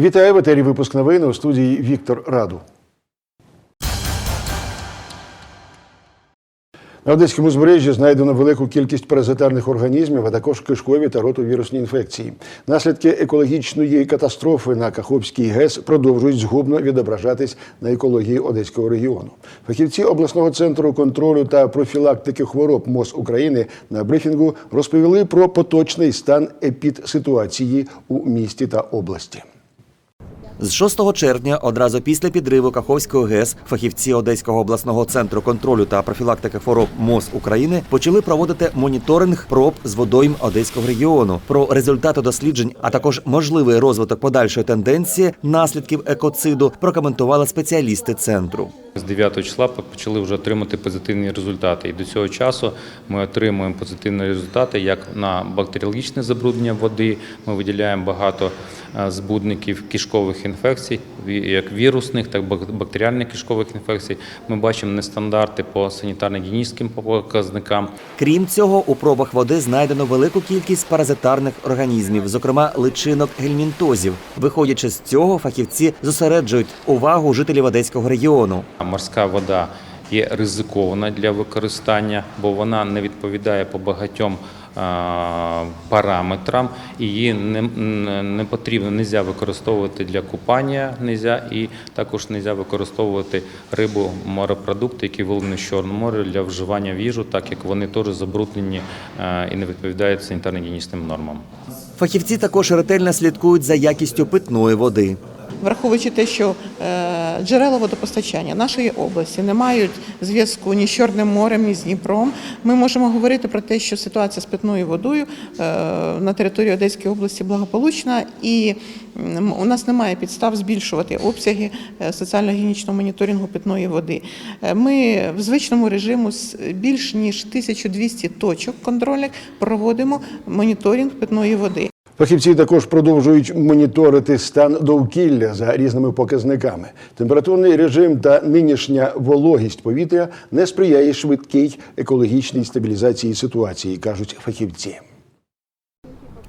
Вітаю в етері випуск новин у студії Віктор Раду. На Одеському узбережжі знайдено велику кількість паразитарних організмів, а також кишкові та ротовірусні інфекції. Наслідки екологічної катастрофи на Каховській ГЕС продовжують згубно відображатись на екології Одеського регіону. Фахівці обласного центру контролю та профілактики хвороб МОЗ України на брифінгу розповіли про поточний стан епідситуації у місті та області. З 6 червня, одразу після підриву Каховської ГЕС, фахівці Одеського обласного центру контролю та профілактики хвороб МОЗ України почали проводити моніторинг проб з водойм Одеського регіону. Про результати досліджень, а також можливий розвиток подальшої тенденції наслідків екоциду прокоментували спеціалісти центру. З 9 числа почали вже отримати позитивні результати. І до цього часу ми отримуємо позитивні результати як на бактеріологічне забруднення води. Ми виділяємо багато е, збудників кишкових інфекцій, як вірусних, так і бактеріальних кишкових інфекцій. Ми бачимо нестандарти по санітарно-гігієністським показникам. Крім цього, у пробах води знайдено велику кількість паразитарних організмів, зокрема личинок гельмінтозів. Виходячи з цього, фахівці зосереджують увагу жителів Одеського регіону. Морська вода є ризикована для використання, бо вона не відповідає по багатьом параметрам. Її не, не- не потрібно, не використовувати для купання, нельзя, і також не можна використовувати рибу, морепродукти, які вилені з Чорного моря для вживання в їжу, так як вони теж забруднені і не відповідають санітарно-гігієнічним нормам. Фахівці також ретельно слідкують за якістю питної води. Враховуючи те, що е, джерела водопостачання нашої області не мають зв'язку ні з Чорним морем, ні з Дніпром, ми можемо говорити про те, що ситуація з питною водою е, на території Одеської області благополучна, і у нас немає підстав збільшувати обсяги е, соціально-гігієнічного моніторингу питної води. Ми в звичному режиму більш ніж 1200 точок контрольних проводимо моніторинг питної води. Фахівці також продовжують моніторити стан довкілля за різними показниками. Температурний режим та нинішня вологість повітря не сприяє швидкій екологічній стабілізації ситуації, кажуть фахівці.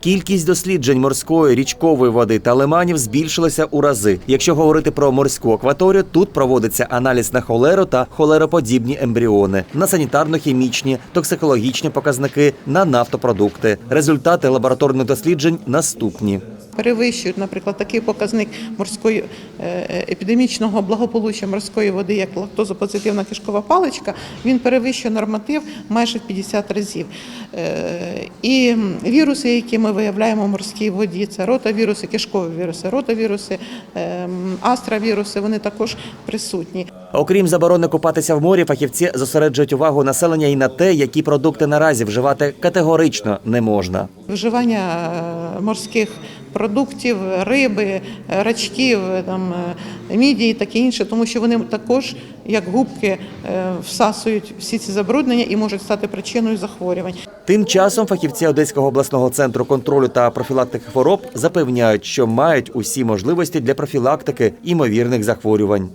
Кількість досліджень морської річкової води та лиманів збільшилася у рази. Якщо говорити про морську акваторію, тут проводиться аналіз на холеру та холероподібні ембріони, на санітарно-хімічні, токсикологічні показники, на нафтопродукти. Результати лабораторних досліджень наступні. Перевищують, наприклад, такий показник морської е, епідемічного благополуччя морської води, як лактозопозитивна кишкова паличка, він перевищує норматив майже в 50 разів. Е, І віруси, які ми виявляємо в морській воді, це ротавіруси, кишкові віруси, ротавіруси, ем, астравіруси, вони також присутні. Окрім заборони купатися в морі, фахівці зосереджують увагу населення і на те, які продукти наразі вживати категорично не можна. Вживання е, морських продуктів, риби, рачків, там, е, мідії і таке інше, тому що вони також, як губки, е, всасують всі ці забруднення і можуть стати причиною захворювань. Тим часом фахівці Одеського обласного центру контролю та профілактики хвороб запевняють, що мають усі можливості для профілактики імовірних захворювань.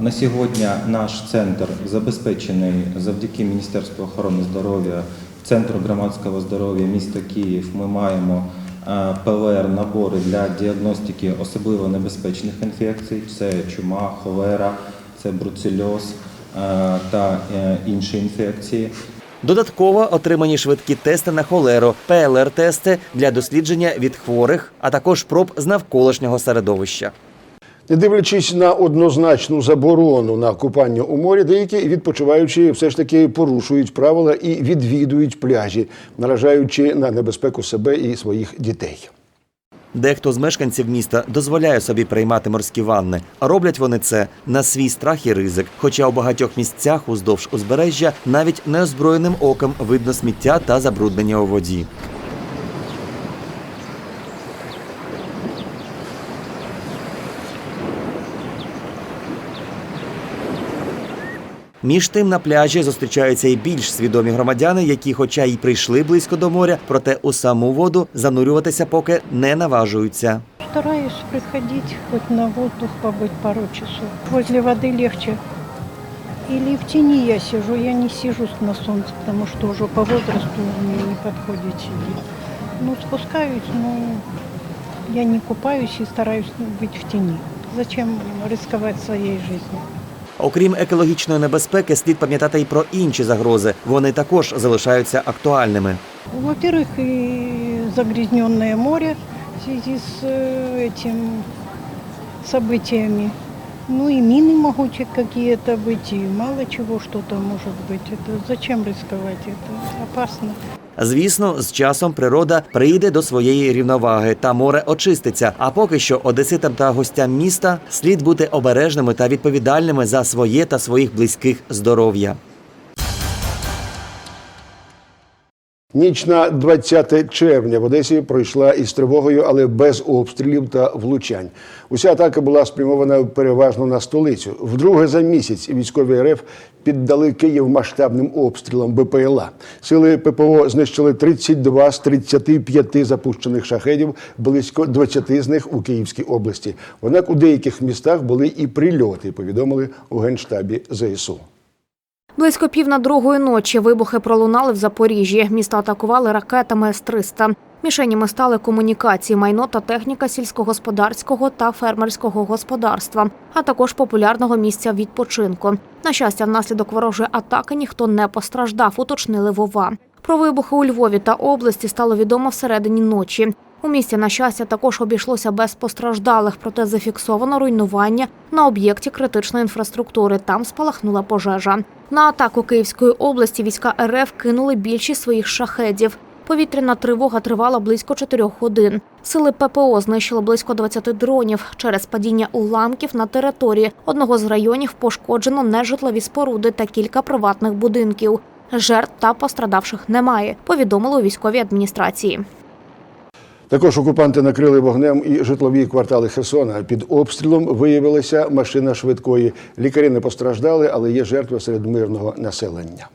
На сьогодні наш центр забезпечений завдяки Міністерству охорони здоров'я, Центру громадського здоров'я міста Київ. Ми маємо ПЛР набори для діагностики особливо небезпечних інфекцій. Це чума, холера, це бруцельоз е, та е, інші інфекції. Додатково отримані швидкі тести на холеру, ПЛР-тести для дослідження від хворих, а також проб з навколишнього середовища. Не дивлячись на однозначну заборону на купання у морі, деякі відпочиваючі все ж таки порушують правила і відвідують пляжі, наражаючи на небезпеку себе і своїх дітей. Дехто з мешканців міста дозволяє собі приймати морські ванни. А Роблять вони це на свій страх і ризик. Хоча у багатьох місцях уздовж узбережжя навіть неозброєним оком видно сміття та забруднення у воді. Між тим на пляжі зустрічаються і більш свідомі громадяни, які, хоча й прийшли близько до моря, проте у саму воду занурюватися поки не наважуються. Стараюсь приходить хоть на воздух побыть пару часов. Возле воды легче. Или в тени я сижу, я не сижу на солнце, потому что уже по возрасту мне не подходит сидеть. Ну, спускаюсь, ну, Я не купаюсь и стараюсь быть в тени. Зачем рисковать своей жизнью? Окрім екологічної небезпеки, слід пам'ятати й про інші загрози. Вони також залишаються актуальними. Во-первых, и загрязненное море в связи с э, этим событиями. Ну и мины могут какие-то быть, и мало чего что-то может быть. Это зачем рисковать? Это опасно. Звісно, з часом природа прийде до своєї рівноваги та море очиститься. А поки що одеситам та гостям міста слід бути обережними та відповідальними за своє та своїх близьких здоров'я. Ніч на 20 червня в Одесі пройшла із тривогою, але без обстрілів та влучань. Уся атака була спрямована переважно на столицю. Вдруге за місяць військові РФ піддали Київ масштабним обстрілам БПЛА. Сили ППО знищили 32 з 35 запущених шахедів, близько 20 з них у Київській області. Однак у деяких містах були і прильоти. Повідомили у генштабі ЗСУ. Близько пів на другої ночі вибухи пролунали в Запоріжжі. Місто атакували ракетами С-300. Мішенями стали комунікації, майно та техніка сільськогосподарського та фермерського господарства, а також популярного місця відпочинку. На щастя, внаслідок ворожої атаки ніхто не постраждав, уточнили Вова. Про вибухи у Львові та області стало відомо всередині ночі. У місті, на щастя, також обійшлося без постраждалих, проте зафіксовано руйнування на об'єкті критичної інфраструктури. Там спалахнула пожежа. На атаку Київської області війська РФ кинули більшість своїх шахедів. Повітряна тривога тривала близько чотирьох годин. Сили ППО знищили близько 20 дронів. Через падіння уламків на території одного з районів пошкоджено нежитлові споруди та кілька приватних будинків. Жертв та пострадавших немає. Повідомили у військовій адміністрації. Також окупанти накрили вогнем і житлові квартали Херсона. Під обстрілом виявилася машина швидкої. Лікарі не постраждали, але є жертви серед мирного населення.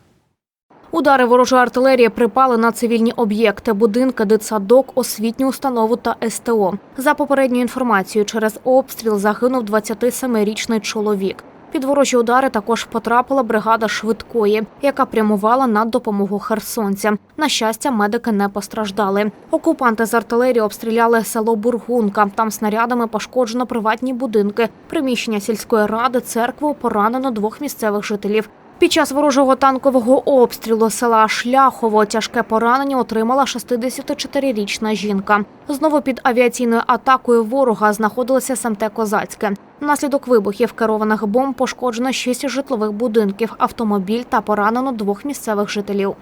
Удари ворожої артилерії припали на цивільні об'єкти, будинки, дитсадок, освітню установу та СТО. За попередньою інформацією, через обстріл загинув 27-річний чоловік. Під ворожі удари також потрапила бригада швидкої, яка прямувала на допомогу херсонцям. На щастя, медики не постраждали. Окупанти з артилерії обстріляли село Бургунка. Там снарядами пошкоджено приватні будинки, приміщення сільської ради, церкву поранено двох місцевих жителів. Під час ворожого танкового обстрілу села Шляхово тяжке поранення отримала 64-річна жінка. Знову під авіаційною атакою ворога знаходилося СМТ Козацьке. Внаслідок вибухів керованих бомб пошкоджено шість житлових будинків, автомобіль та поранено двох місцевих жителів.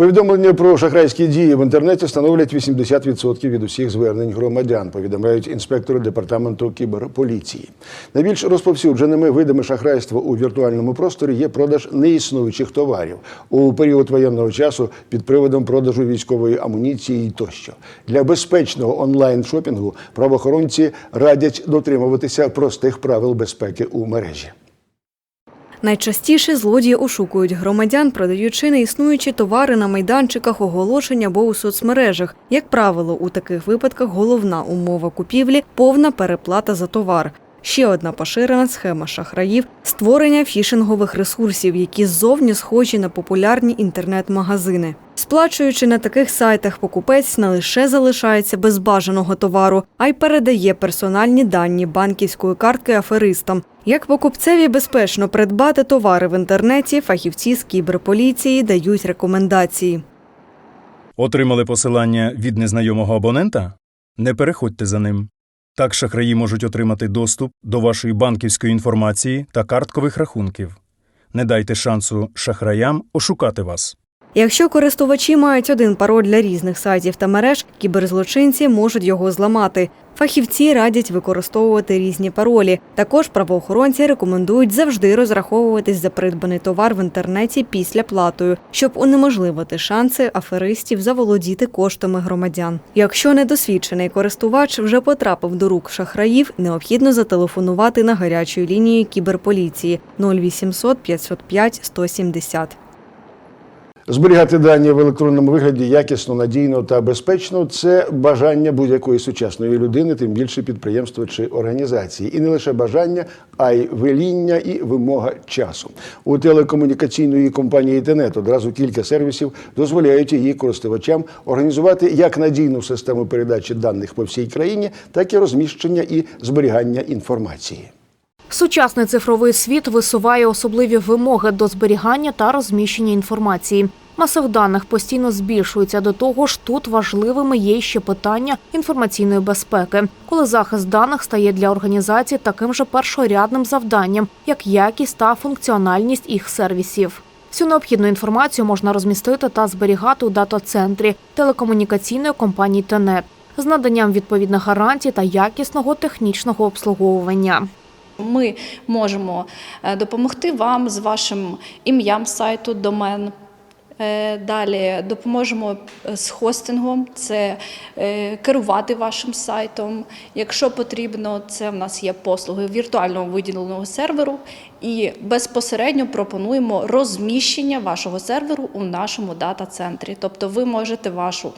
Повідомлення про шахрайські дії в інтернеті становлять 80% від усіх звернень громадян, повідомляють інспектори департаменту кіберполіції. Найбільш розповсюдженими видами шахрайства у віртуальному просторі є продаж неіснуючих товарів у період воєнного часу під приводом продажу військової амуніції тощо. Для безпечного онлайн шопінгу правоохоронці радять дотримуватися простих правил безпеки у мережі. Найчастіше злодії ошукують громадян, продаючи неіснуючі товари на майданчиках оголошень або у соцмережах. Як правило, у таких випадках головна умова купівлі повна переплата за товар. Ще одна поширена схема шахраїв створення фішингових ресурсів, які ззовні схожі на популярні інтернет-магазини. Сплачуючи на таких сайтах, покупець не лише залишається без бажаного товару, а й передає персональні дані банківської картки аферистам. Як покупцеві безпечно придбати товари в інтернеті, фахівці з кіберполіції дають рекомендації. Отримали посилання від незнайомого абонента? Не переходьте за ним. Так шахраї можуть отримати доступ до вашої банківської інформації та карткових рахунків. Не дайте шансу шахраям ошукати вас. Якщо користувачі мають один пароль для різних сайтів та мереж, кіберзлочинці можуть його зламати. Фахівці радять використовувати різні паролі. Також правоохоронці рекомендують завжди розраховуватись за придбаний товар в інтернеті після платою, щоб унеможливити шанси аферистів заволодіти коштами громадян. Якщо недосвідчений користувач вже потрапив до рук шахраїв, необхідно зателефонувати на гарячу лінію кіберполіції 0800 505 170. Зберігати дані в електронному вигляді якісно, надійно та безпечно це бажання будь-якої сучасної людини, тим більше підприємства чи організації. І не лише бажання, а й веління і вимога часу. У телекомунікаційної компанії Тенет одразу кілька сервісів дозволяють її користувачам організувати як надійну систему передачі даних по всій країні, так і розміщення і зберігання інформації. Сучасний цифровий світ висуває особливі вимоги до зберігання та розміщення інформації. Масив даних постійно збільшується. До того ж, тут важливими є ще питання інформаційної безпеки, коли захист даних стає для організації таким же першорядним завданням, як якість та функціональність їх сервісів. Всю необхідну інформацію можна розмістити та зберігати у дата-центрі телекомунікаційної компанії Тенет з наданням відповідних гарантій та якісного технічного обслуговування. Ми можемо е, допомогти вам з вашим ім'ям сайту, домен. Е, Далі допоможемо е, з хостингом, це е, керувати вашим сайтом. Якщо потрібно, це в нас є послуги віртуального виділеного серверу, і безпосередньо пропонуємо розміщення вашого серверу у нашому дата-центрі. Тобто ви можете вашу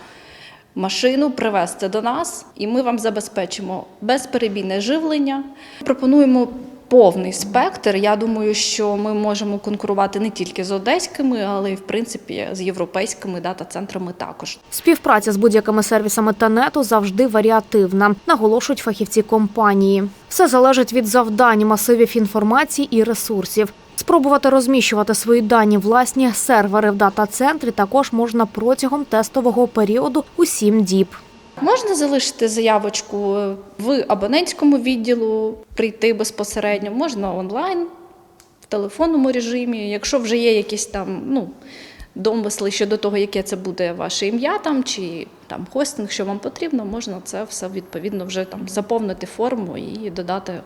машину привезти до нас, і ми вам забезпечимо безперебійне живлення. Пропонуємо повний спектр. Я думаю, що ми можемо конкурувати не тільки з одеськими, але й в принципі з європейськими дата-центрами також. Співпраця з будь-якими сервісами Тенету завжди варіативна, наголошують фахівці компанії. Все залежить від завдань, масивів інформації і ресурсів. Спробувати розміщувати свої дані власні сервери в дата-центрі також можна протягом тестового періоду у 7 діб. Можна залишити заявочку в абонентському відділу, прийти безпосередньо, можна онлайн, в телефонному режимі. Якщо вже є якісь там ну, домисли щодо того, яке це буде ваше ім'я там, чи там хостинг, що вам потрібно, можна це все відповідно вже там заповнити форму і додати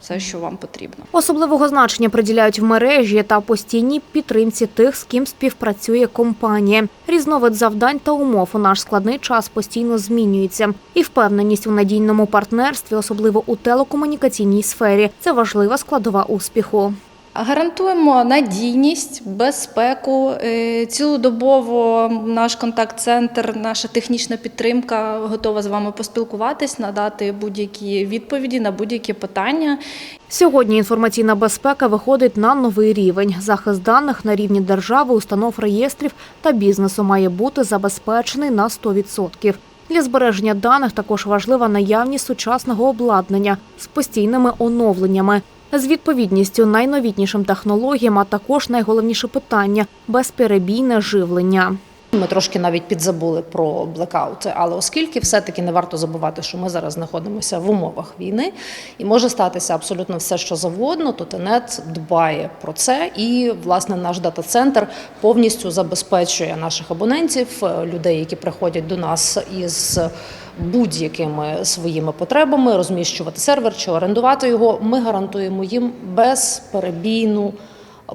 все, що вам потрібно. Особливого значення приділяють в мережі та постійній підтримці тих, з ким співпрацює компанія. Різновид завдань та умов у наш складний час постійно змінюється. І впевненість у надійному партнерстві, особливо у телекомунікаційній сфері, це важлива складова успіху. Гарантуємо надійність, безпеку. Е, Цілодобово наш контакт-центр, наша технічна підтримка готова з вами поспілкуватись, надати будь-які відповіді на будь-які питання. Сьогодні інформаційна безпека виходить на новий рівень. Захист даних на рівні держави, установ реєстрів та бізнесу має бути забезпечений на 100%. Для збереження даних також важлива наявність сучасного обладнання з постійними оновленнями. З відповідністю найновітнішим технологіям, а також найголовніше питання безперебійне живлення. Ми трошки навіть підзабули про блекаути, але оскільки все-таки не варто забувати, що ми зараз знаходимося в умовах війни, і може статися абсолютно все, що завгодно, то Тенет дбає про це, і власне наш дата-центр повністю забезпечує наших абонентів, людей, які приходять до нас із будь-якими своїми потребами, розміщувати сервер чи орендувати його. Ми гарантуємо їм безперебійну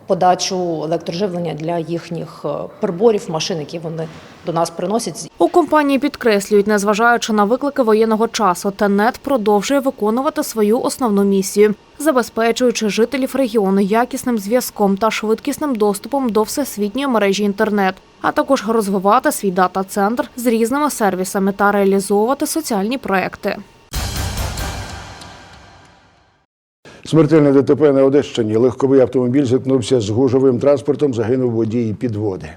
подачу електроживлення для їхніх е, приборів, машин, які вони до нас приносять. У компанії підкреслюють, незважаючи на виклики воєнного часу, Тенет продовжує виконувати свою основну місію, забезпечуючи жителів регіону якісним зв'язком та швидкісним доступом до всесвітньої мережі інтернет, а також розвивати свій дата-центр з різними сервісами та реалізовувати соціальні проекти. Смертельне ДТП на Одещині. Легковий автомобіль зіткнувся з гужовим транспортом, загинув водій підводи.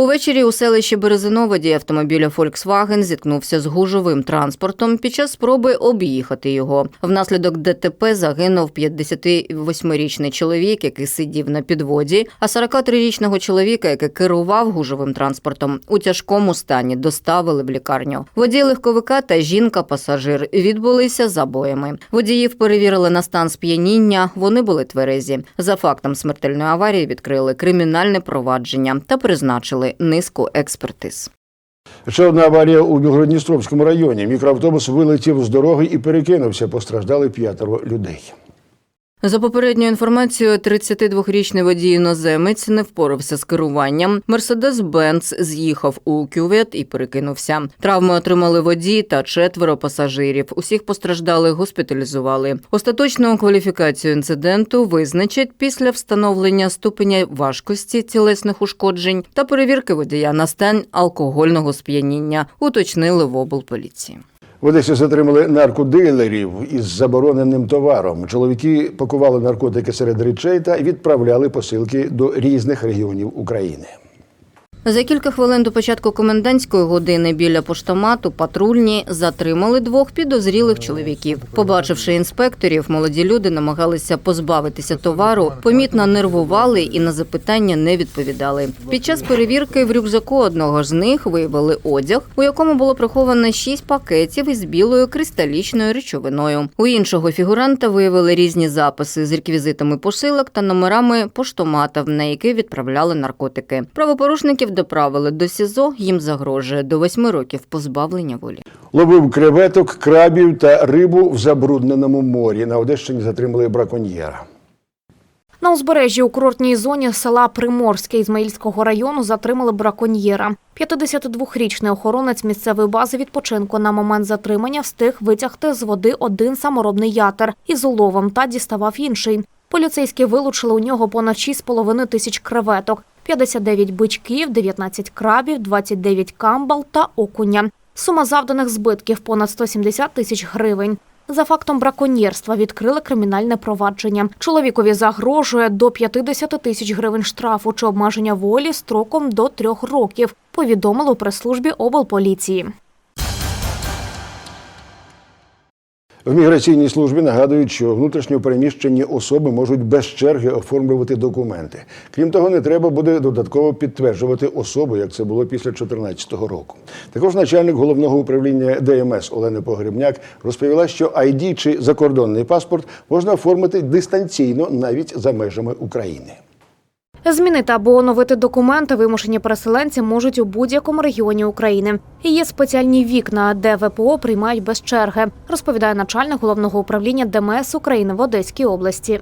Увечері у селищі Березиноводі автомобіля Volkswagen зіткнувся з гужовим транспортом під час спроби об'їхати його. Внаслідок ДТП загинув 58-річний чоловік, який сидів на підводі, а 43-річного чоловіка, який керував гужовим транспортом, у тяжкому стані доставили в лікарню. Водій легковика та жінка-пасажир відбулися забоями. Водіїв перевірили на стан сп'яніння. Вони були тверезі. За фактом смертельної аварії відкрили кримінальне провадження та призначили низку експертиз. Ще одна аварія у Білгородністровському районі. Мікроавтобус вилетів з дороги і перекинувся. Постраждали п'ятеро людей. За попередньою інформацією, 32-річний водій іноземець не впорався з керуванням. Мерседес-Бенц з'їхав у кювет і перекинувся. Травми отримали водій та четверо пасажирів. Усіх постраждалих госпіталізували. Остаточну кваліфікацію інциденту визначать після встановлення ступеня важкості тілесних ушкоджень та перевірки водія на стан алкогольного сп'яніння. Уточнили в облполіції. В Одесі затримали наркодилерів із забороненим товаром. Чоловіки пакували наркотики серед речей та відправляли посилки до різних регіонів України. За кілька хвилин до початку комендантської години біля поштомату патрульні затримали двох підозрілих чоловіків. Побачивши інспекторів, молоді люди намагалися позбавитися товару, помітно нервували і на запитання не відповідали. Під час перевірки в рюкзаку одного з них виявили одяг, у якому було приховано шість пакетів із білою кристалічною речовиною. У іншого фігуранта виявили різні записи з реквізитами посилок та номерами поштоматів, на які відправляли наркотики. Правопорушників доправили до СІЗО. Їм загрожує до восьми років позбавлення волі. Ловив креветок, крабів та рибу в забрудненому морі. На Одещині затримали браконьєра. На узбережжі у курортній зоні села Приморське Ізмаїльського району затримали браконьєра. 52-річний охоронець місцевої бази відпочинку на момент затримання встиг витягти з води один саморобний ятер із уловом та діставав інший. Поліцейські вилучили у нього понад 6,5 тисяч креветок, 59 бичків, 19 крабів, 29 камбал та окуня. Сума завданих збитків понад 170 тисяч гривень. За фактом браконьєрства відкрили кримінальне провадження. Чоловікові загрожує до 50 тисяч гривень штрафу чи обмеження волі строком до трьох років, повідомили у прес-службі облполіції. В міграційній службі нагадують, що внутрішньо переміщені особи можуть без черги оформлювати документи. Крім того, не треба буде додатково підтверджувати особу, як це було після 2014 року. Також начальник головного управління ДМС Олена Погребняк розповіла, що ID чи закордонний паспорт можна оформити дистанційно навіть за межами України. Змінити або оновити документи вимушені переселенці можуть у будь-якому регіоні України. Є спеціальні вікна, де ВПО приймають без черги, розповідає начальник головного управління ДМС України в Одеській області.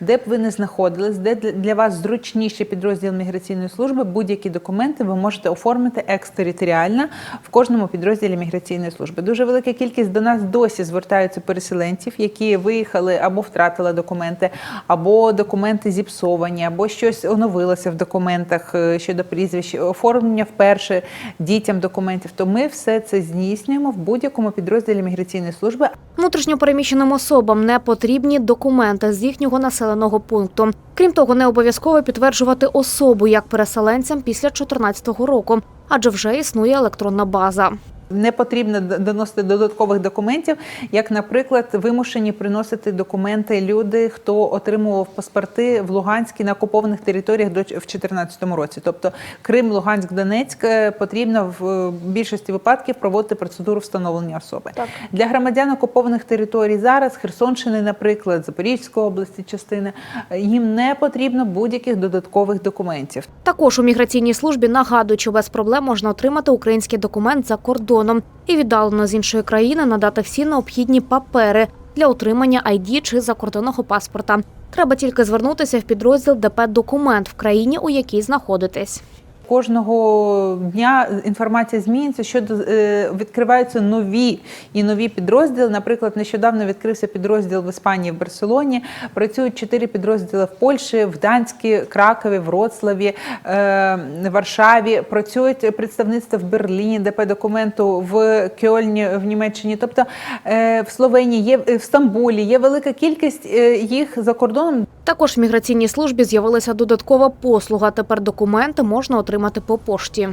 Де б ви не знаходились, де для- вас зручніший підрозділ міграційної служби, будь-які документи ви можете оформити екстериторіально в кожному підрозділі міграційної служби. Дуже велика кількість до нас досі звертаються переселенців, які виїхали або втратили документи, або документи зіпсовані, або щось оновилося в документах е, щодо прізвищ, оформлення вперше дітям документів. То ми все це здійснюємо в будь-якому підрозділі міграційної служби, Внутрішньопереміщеним особам не потрібні документи з їхнього населеного пункту. Крім того, не обов'язково підтверджувати особу як переселенцям після 2014 року, адже вже існує електронна база. Не потрібно доносити додаткових документів, як, наприклад, вимушені приносити документи люди, хто отримував паспорти в Луганській на окупованих територіях до в 2014 році. Тобто Крим, Луганськ, Донецьк е, потрібно в е, більшості випадків проводити процедуру встановлення особи. Так. Для громадян окупованих територій зараз Херсонщини, наприклад, Запорізької області, частини їм не потрібно будь-яких додаткових документів. Також у міграційній службі нагадують, що без проблем можна отримати український документ за кордоном і віддалено з іншої країни надати всі необхідні папери для отримання ID чи закордонного паспорта. Треба тільки звернутися в підрозділ ДП документ в країні, у якій знаходитесь. Кожного дня інформація змінюється щодо е, відкриваються нові і нові підрозділи. Наприклад, нещодавно відкрився підрозділ в Іспанії в Барселоні. Працюють чотири підрозділи в Польщі, в Данській, Кракові, Вроцлаві, е, Варшаві. Працюють представництва в Берліні, ДП документу в Кьольні в Німеччині. Тобто е, в Словенії є в Стамбулі. Є велика кількість їх за кордоном. Також в міграційній службі з'явилася додаткова послуга. Тепер документи можна отримати по пошті.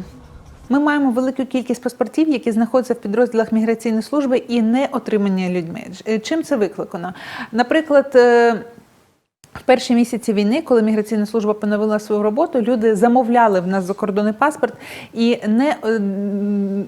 Ми маємо велику кількість паспортів, які знаходяться в підрозділах міграційної служби і не отримані людьми. Е, Чим це викликано? Наприклад. В перші місяці війни, коли міграційна служба поновила свою роботу, люди замовляли в нас закордонний паспорт і не е,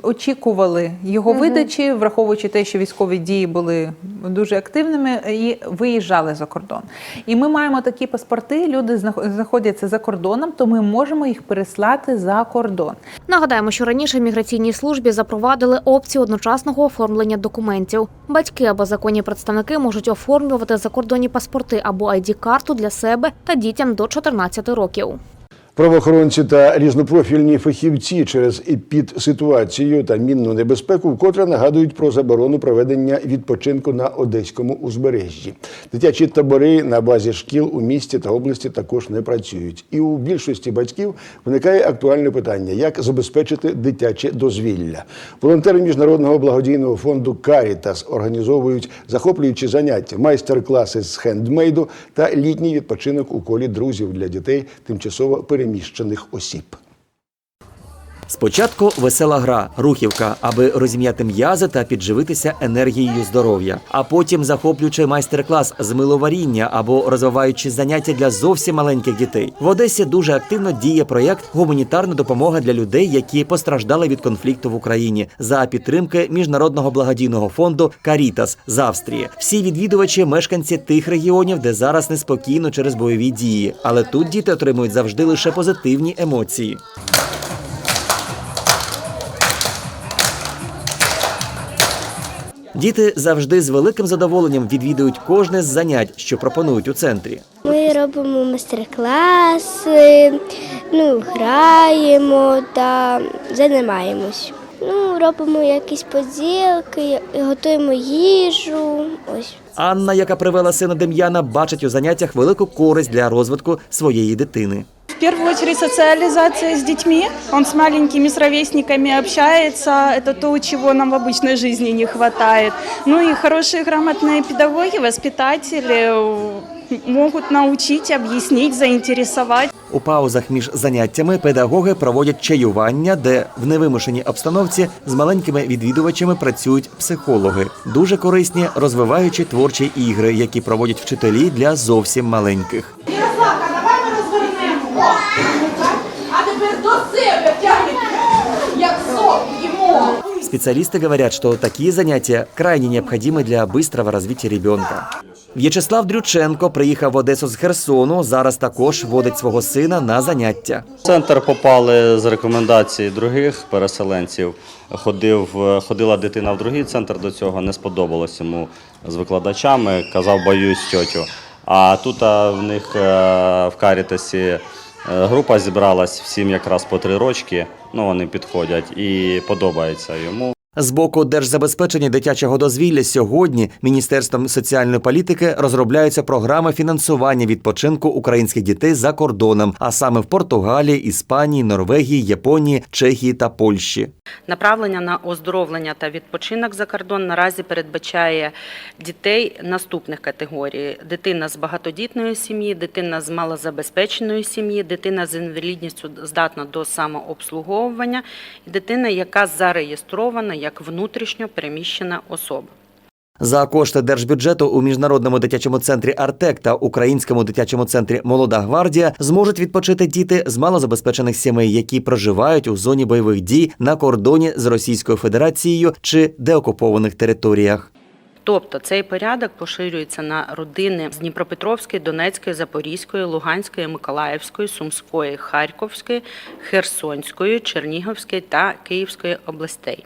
очікували його видачі, враховуючи те, що військові дії були дуже активними, і виїжджали за кордон. І ми маємо такі паспорти. Люди знах- знаходяться за кордоном, то ми можемо їх переслати за кордон. Нагадаємо, що раніше міграційній службі запровадили опцію одночасного оформлення документів. Батьки або законні представники можуть оформлювати закордонні паспорти або ID-карту для себе та дітям до 14 років. Правоохоронці та різнопрофільні фахівці через епідситуацію та мінну небезпеку вкотре нагадують про заборону проведення відпочинку на одеському узбережжі. Дитячі табори на базі шкіл у місті та області також не працюють. І у більшості батьків виникає актуальне питання: як забезпечити дитяче дозвілля. Волонтери міжнародного благодійного фонду Карітас організовують захоплюючі заняття, майстер-класи з хендмейду та літній відпочинок у колі друзів для дітей тимчасово переміщених осіб. Спочатку весела гра, рухівка, аби розім'яти м'язи та підживитися енергією здоров'я. А потім захоплюючий майстер-клас з миловаріння або розвиваючи заняття для зовсім маленьких дітей. В Одесі дуже активно діє проєкт Гуманітарна допомога для людей, які постраждали від конфлікту в Україні за підтримки міжнародного благодійного фонду Карітас з Австрії. Всі відвідувачі мешканці тих регіонів, де зараз неспокійно через бойові дії. Але тут діти отримують завжди лише позитивні емоції. Діти завжди з великим задоволенням відвідують кожне з занять, що пропонують у центрі. Ми робимо майстер-класи, ну, граємо та займаємось. Ну, робимо якісь поділки, готуємо їжу. Ось. Анна, яка привела сина Дем'яна, бачить у заняттях велику користь для розвитку своєї дитини. В первую очередь социализация с детьми. Он с маленькими, с ровесниками общается. Это то, чего нам в обычной жизни не хватает. Ну и хорошие, грамотные педагоги, воспитатели э, могут научить, объяснить, заинтересовать. У паузах між заняттями педагоги проводять чаювання, де в невимушеній обстановці з маленькими відвідувачами працюють психологи. Дуже корисні, розвиваючи творчі ігри, які проводять вчителі для зовсім маленьких. Специалисты говорят, что такие занятия крайне необходимы для быстрого развития ребенка. В'ячеслав Дрюченко приїхав в Одесу з Херсону. Зараз також водить свого сина на заняття. В центр попали з рекомендацій других переселенців. Ходив, е, ходила дитина в другий центр до цього, не сподобалось йому з викладачами, казав, боюсь тьотю. А тут а, в них е, в Карітасі е, група зібралась всім якраз по три рочки. Ну, вони підходять і подобається йому. З боку держзабезпечення дитячого дозвілля сьогодні Міністерством соціальної політики розробляються програми фінансування відпочинку українських дітей за кордоном, а саме в Португалії, Іспанії, Норвегії, Японії, Чехії та Польщі. Направлення на оздоровлення та відпочинок за кордон наразі передбачає дітей наступних категорій: дитина з багатодітної сім'ї, дитина з малозабезпеченої сім'ї, дитина з інвалідністю здатна до самообслуговування, дитина, яка зареєстрована як внутрішньо переміщена особа. За кошти держбюджету у міжнародному дитячому центрі Артек та українському дитячому центрі Молода гвардія зможуть відпочити діти з малозабезпечених сімей, які проживають у зоні бойових дій на кордоні з Російською Федерацією чи деокупованих територіях. Тобто цей порядок поширюється на родини з Дніпропетровської, Донецької, Запорізької, Луганської, Миколаївської, Сумської, Харківської, Херсонської, Чернігівської та Київської областей.